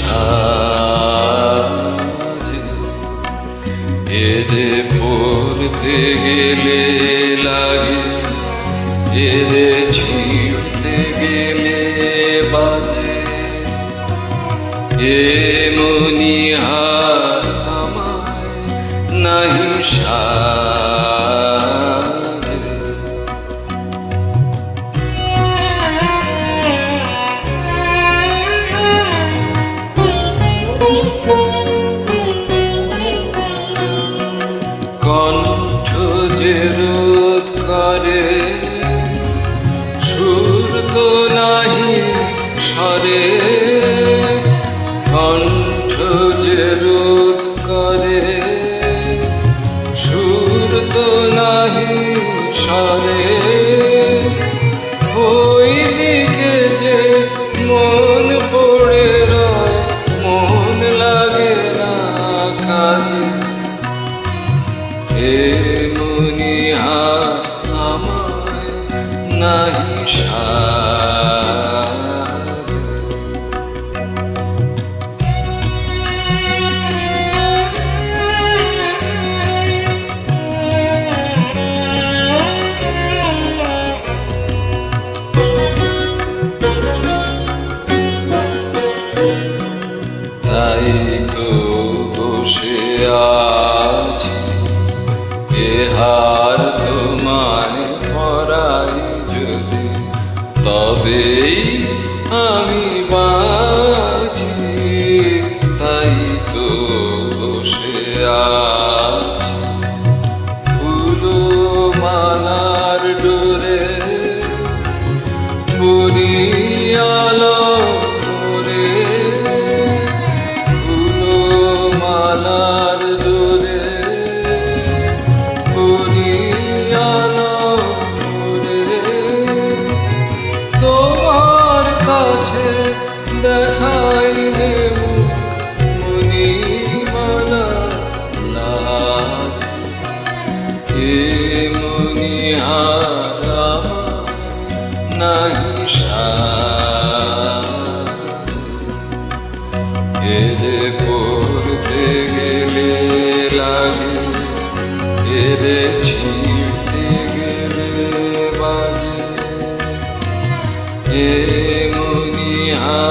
সাজ এরে পড়তে গেলে লাগে এরে ছিঁড়তে গেলে বাজে। এ মনিহার আমায় নাহি সাজ কণ্ঠ যে রোধ করে সুর তো নাহি সরে নাহি সাজে তবেই আমি বাঁচি তাই তো বসে আছি। ফুলো মালার ডোরে বুড়িয়ালো কে মুনিহারা নাহি সাজ এরে পড়তে গেলে লাগে এরে ছিঁড়তে গেলে বাজে। এ মুনিহা